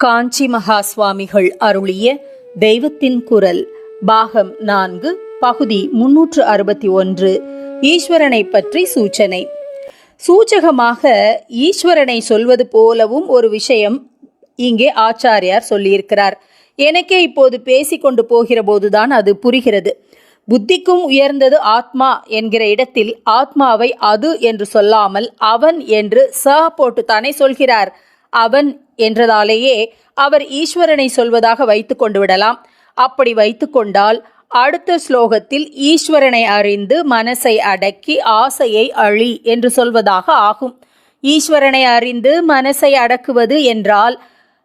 காஞ்சி மகா சுவாமிகள் அருளிய தெய்வத்தின் குரல் பாகம் நான்கு பகுதி முன்னூற்று அறுபத்தி ஒன்று ஈஸ்வரனை பற்றி சூச்சனை. சூச்சகமாக ஈஸ்வரனை சொல்வது போலவும் ஒரு விஷயம் இங்கே ஆச்சாரியார் சொல்லியிருக்கிறார். எனக்கே இப்போது பேசிக்கொண்டு போகிற போதுதான் அது புரிகிறது. புத்திக்கும் உயர்ந்தது ஆத்மா என்கிற இடத்தில் ஆத்மாவை அது என்று சொல்லாமல் அவன் என்று ச போட்டுத்தானே சொல்கிறார். அவன் என்றதாலேயே அவர் ஈஸ்வரனை சொல்வதாக வைத்து கொண்டு விடலாம் அப்படி வைத்துக்கொண்டால் அடுத்த ஸ்லோகத்தில் ஈஸ்வரனை அறிந்து மனசை அடக்கி ஆசையை அழி என்று சொல்வதாக ஆகும். ஈஸ்வரனை அறிந்து மனசை அடக்குவது என்றால்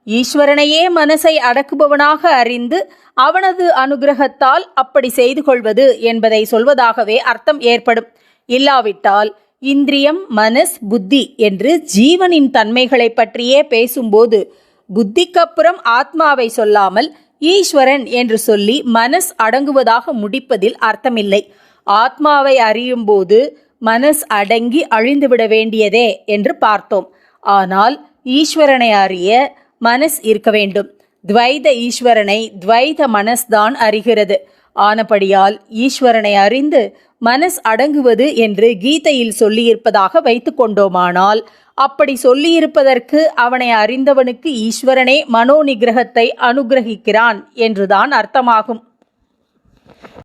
ஈஸ்வரனையே மனசை அடக்குபவனாக அறிந்து அவனது அனுகிரகத்தால் அப்படி செய்து கொள்வது என்பதை சொல்வதாகவே அர்த்தம் ஏற்படும். இல்லாவிட்டால் இந்திரியம் மனஸ் புத்தி என்று ஜீவனின் தன்மைகளை பற்றியே பேசும்போது புத்திக்கப்புறம் ஆத்மாவை சொல்லாமல் ஈஸ்வரன் என்று சொல்லி மனஸ் அடங்குவதாக முடிப்பதில் அர்த்தமில்லை. ஆத்மாவை அறியும்போது மனஸ் அடங்கி அழிந்துவிட வேண்டியதே என்று பார்த்தோம். ஆனால் ஈஸ்வரனை அறிய மனஸ் இருக்க வேண்டும். துவைத ஈஸ்வரனை துவைத மனஸ்தான் அறிகிறது. ஆனபடியால் ஈஸ்வரனை அறிந்து மனஸ் அடங்குவது என்று கீதையில் சொல்லியிருப்பதாக வைத்துக்கொண்டோமானால் அப்படி சொல்லியிருப்பதற்கு அவனை அறிந்தவனுக்கு ஈஸ்வரனே மனோ நிகிரகத்தை அனுகிரகிக்கிறான் என்றுதான் அர்த்தமாகும்.